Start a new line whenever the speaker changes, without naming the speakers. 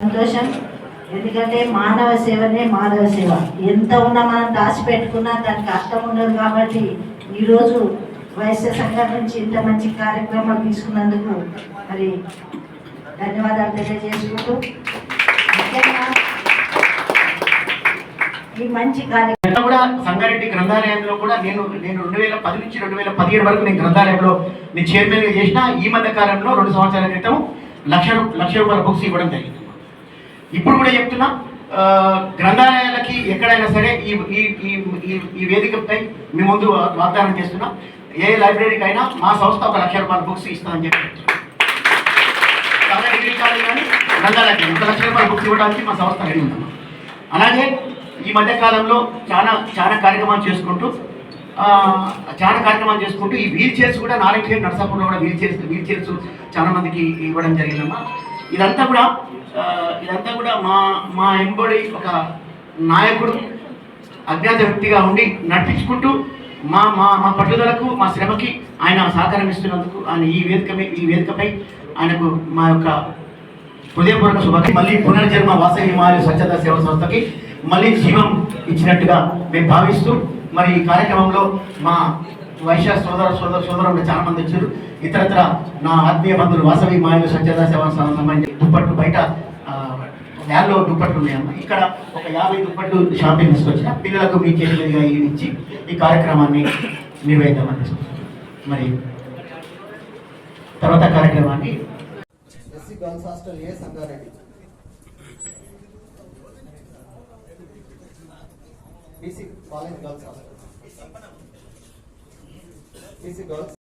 సంతోషం. ఎందుకంటే మానవ సేవనే మానవ సేవ. ఎంత ఉన్నా మనం దాచిపెట్టుకున్నా దానికి అర్థం ఉండదు కాబట్టి ఈరోజు వైశ్య సంఘం నుంచి ఇంత మంచి కార్యక్రమం తీసుకున్నందుకు మరి ధన్యవాదాలు తెలియజేసుకుంటూ. ముఖ్యంగా ఈ మంచి కార్యక్రమం
కూడా సంగారెడ్డి గ్రంథాలయంలో కూడా నేను నేను రెండు వేల పది నుంచి రెండు వేల పదిహేడు వరకు నేను గ్రంథాలయంలో నేను చైర్మన్గా చేసిన ఈ మధ్య కాలంలో రెండు సంవత్సరాల క్రితం లక్ష లక్ష రూపాయల బుక్స్ ఇవ్వడం జరిగింది. ఇప్పుడు కూడా చెప్తున్నా గ్రంథాలయాలకి ఎక్కడైనా సరే ఈ ఈ ఈ ఈ- ఈ వేదికపై మీ ముందు వాగ్దానం చేస్తున్నా ఏ లైబ్రరీకి అయినా మా సంస్థ ఒక లక్ష రూపాయల బుక్స్ ఇస్తామని చెప్పి చాలా డిగ్రీ కాలేజ్ కానీ గ్రంథాలయాలకి ఒక లక్ష రూపాయల బుక్స్ ఇవ్వడానికి మా సంస్థ రెడీ ఉందమ్మా. అలాగే ఈ మధ్య కాలంలో చాలా చాలా కార్యక్రమాలు చేసుకుంటూ చాలా కార్యక్రమాలు చేసుకుంటూ ఈ వీల్ చైర్స్ కూడా నారాయణ నరసాపురంలో కూడా వీల్ చైర్స్ వీల్ చైర్స్ చాలా మందికి ఇవ్వడం జరిగిందమ్మా. ఇదంతా కూడా ఇదంతా కూడా మా మా ఎంబడి ఒక నాయకుడు అజ్ఞాత వ్యక్తిగా ఉండి నడిపించుకుంటూ మా మా మా పట్టుదలకు మా శ్రమకి ఆయన సహకారం ఇస్తున్నందుకు ఆయన ఈ వేదికపై ఈ వేదికపై ఆయనకు మా యొక్క హృదయపూర్వక శుభాకి మళ్ళీ పునర్జన్మ వాసవి హిమాలయ స్వచ్ఛత సేవ సంస్థకి మళ్ళీ జీవం ఇచ్చినట్టుగా మేము భావిస్తూ మరి ఈ కార్యక్రమంలో మా వైశ్య సోదర సోదర సోదరులు చాలా మంది వచ్చారు. ఇతరత్ర నా ఆత్మీయ బంధువులు వాసవి మాయలు సత్యదా సేవ సంబంధించి దుప్పట్లు బయట ఆ, వ్యాన్లో దుప్పట్లు ఉన్నాయమ్మ ఇక్కడ ఒక యాభై దుప్పట్లు షాపింగ్ తీసుకొచ్చిన పిల్లలకు మీ చేతి ఇచ్చి ఈ కార్యక్రమాన్ని నిర్వహిద్దామని మరి తర్వాత కార్యక్రమాన్ని
ఎస్సీ గర్ల్స్ హాస్టల్ ఏ Sangareddy? BC college girls hostel BC girls